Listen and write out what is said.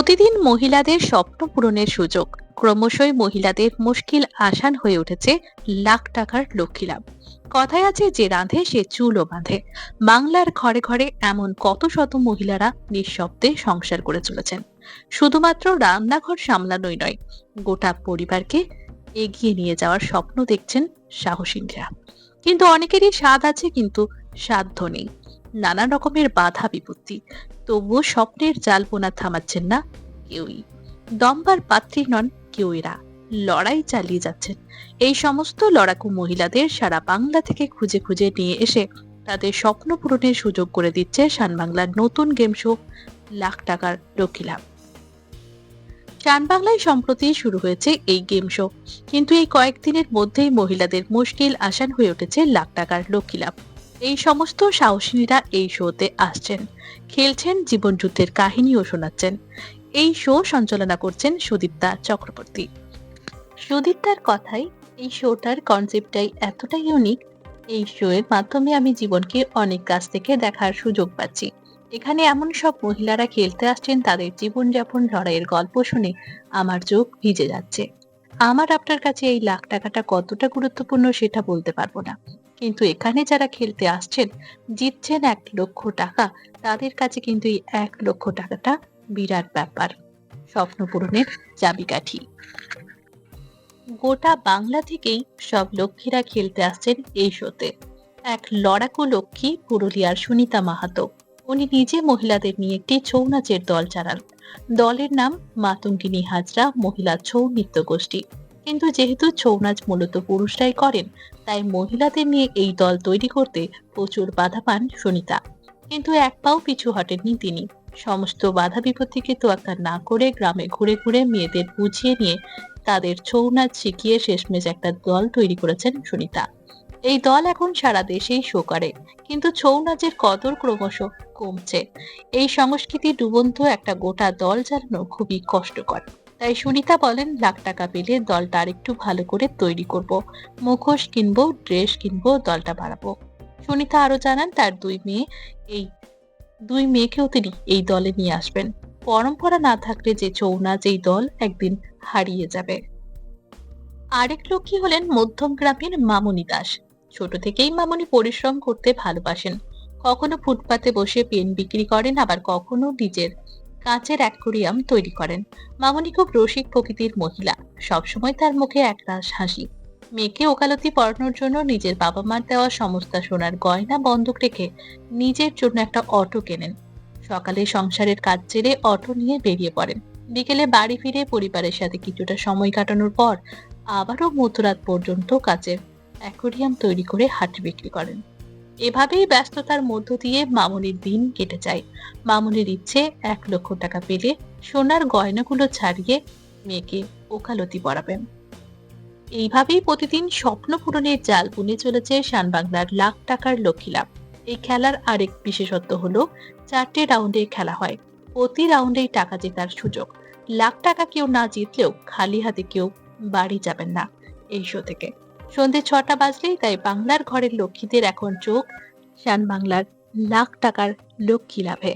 প্রতিদিন মহিলাদের স্বপ্ন পূরণের সুযোগ। ক্রমশই মহিলাদের মুশকিল আসান হয়ে উঠেছে লাখ টাকার লক্ষ্মী লাভ। কথায় আছে যে রাঁধে, সে চুলও বাঁধে। বাংলার ঘরে ঘরে এমন কত শত মহিলারা নিঃশব্দে সংসার করে চলেছেন। শুধুমাত্র রান্নাঘর সামলানোই নয়, গোটা পরিবারকে এগিয়ে নিয়ে যাওয়ার স্বপ্ন দেখছেন সাহসীনরা। কিন্তু অনেকেরই স্বাদ আছে, কিন্তু সাধ্য নেই। নানা রকমের বাধা বিপত্তি। তবুও স্বপ্নের জালপোনা থামাচ্ছেন না কেউই। দম্বার পাত্রী নন কেউইরা। লড়াই চালিয়ে যাচ্ছেন। এই সমস্ত লড়াকু মহিলাদের সারা বাংলা থেকে খুঁজে খুঁজে নিয়ে এসে তাদের স্বপ্ন পূরণের সুযোগ করে দিচ্ছে শান বাংলার নতুন গেম শো, লাখ টাকার লক্ষ্মী লাভ। শান বাংলায় সম্প্রতি শুরু হয়েছে এই গেম শো। কিন্তু এই কয়েকদিনের মধ্যেই মহিলাদের মুশকিল আসান হয়ে উঠেছে লাখ টাকার লক্ষ্মী লাভ। এই সমস্ত সাহসিনীরা এই শোতে আসছেন। খেলছেন জীবন যুদ্ধের কাহিনীও শোনাচ্ছেন। এই শো সঞ্চালনা করছেন সুদীপ্তা চক্রবর্তী। সুদীপ্তার কথাই এই শোটার কনসেপ্টটাই এতটাই ইউনিক এই শো এর মাধ্যমে আমি জীবনকে অনেক কাছ থেকে দেখার সুযোগ পাচ্ছি। এখানে এমন সব মহিলারা খেলতে আসছেন, তাদের জীবনযাপন, লড়াইয়ের গল্প শুনে আমার চোখ ভিজে যাচ্ছে। আমার আপনার কাছে এই লাখ টাকাটা কতটা গুরুত্বপূর্ণ সেটা বলতে পারব না। কিন্তু এখানে যারা খেলতে আসছেন, জিতছেন এক লক্ষ টাকা, তাদের কাছে কিন্তু এই এক লক্ষ টাকাটা বিরাট ব্যাপার। স্বপ্ন পূরণের চাবিকাঠি। গোটা বাংলা থেকেই সব লক্ষ্মীরা খেলতে আসছেন এই শোতে। এক লড়াকু লক্ষ্মী পুরুলিয়ার সুনিতা মাহাতো। উনি নিজে মহিলাদের নিয়ে একটি ছৌ নাচের দল চালান। দলের নাম মাতঙ্গিনী হাজরা, মহিলা ছৌ নৃত্য গোষ্ঠী কিন্তু যেহেতু ছৌ নাচ মূলত পুরুষরাই করেন, তাই মহিলাদের নিয়ে এই দল তৈরি করতে প্রচুর বাধা পান সুনিতা। কিন্তু এক পাও পিছু হটেননি তিনি। সমস্ত বাধা বিপত্তিকে তোয়াক্কা না করে গ্রামে ঘুরে ঘুরে মেয়েদের বুঝিয়ে নিয়ে তাদের ছৌ নাচ শিখিয়ে শেষমেশ একটা দল তৈরি করেছেন সুনিতা। এই দল এখন সারা দেশেই শো করে। কিন্তু ছৌ নাচের কদর ক্রমশ কমছে। এই সংস্কৃতি ডুবন্ত একটা গোটা দল চালানো খুবই কষ্টকর। তাই সুনিতা বলেন, লাখ টাকা পেলে দলটা আরেকটু ভালো করে তৈরি করব। মুখোশ কিনবো, ড্রেস কিনবো, দলটা বাড়াবো সুনিতা আরও জানান, তার দুই মেয়ে, এই দুই মেয়েকেও তিনি এই দলে নিয়ে আসবেন। পরম্পরা না থাকলে যে ছৌ নাচ এই দল একদিন হারিয়ে যাবে। আরেক লক্ষ্মী হলেন মধ্যম গ্রামের মামনি দাস। ছোট থেকেই মামনি পরিশ্রম করতে ভালোবাসেন। কখনো ফুটপাতে বসে পেন বিক্রি করেন, আবার কখনো নিজের কাঁচের অ্যাকোরিয়াম তৈরি করেন। মামনি খুব রসিক প্রকৃতির মহিলা। সবসময় তার মুখে একরাশ হাসি। মেয়েকে ওকালতি পড়ানোর জন্য নিজের বাবা মার দেওয়া সমস্ত সোনার গয়না বন্ধক রেখে নিজের জন্য একটা অটো কেনেন। সকালে সংসারের কাজ ছেড়ে অটো নিয়ে বেরিয়ে পড়েন। বিকেলে বাড়ি ফিরে পরিবারের সাথে কিছুটা সময় কাটানোর পর আবারও মধ্যরাত পর্যন্ত কাচের অ্যাকোরিয়াম তৈরি করে হাট বিক্রি করেন। এভাবেই ব্যস্ততার মধ্য দিয়ে মামনির দিন কেটে যায়। মামনির ইচ্ছে এক লক্ষ টাকা পেলে সোনার গয়নাগুলো ছাড়িয়ে মেয়েকে ওকালতি পড়াবেন এইভাবেই প্রতিদিন স্বপ্ন পূরণের জাল বুনে চলেছে শানবাংলার লাখ টাকার লক্ষ্মী লাভ। এই খেলার আরেক বিশেষত্ব হলো, চারটে রাউন্ডে খেলা হয়। প্রতি রাউন্ডেই টাকা জেতার সুযোগ। লাখ টাকা কেউ না জিতলেও খালি হাতে কেউ বাড়ি যাবেন না এই শো থেকে। সন্ধে ছটা বাজলেই তাই বাংলার ঘরের লক্ষ্মীদের এখন চোখ শান বাংলার লাখ টাকার লক্ষ্মী লাভে।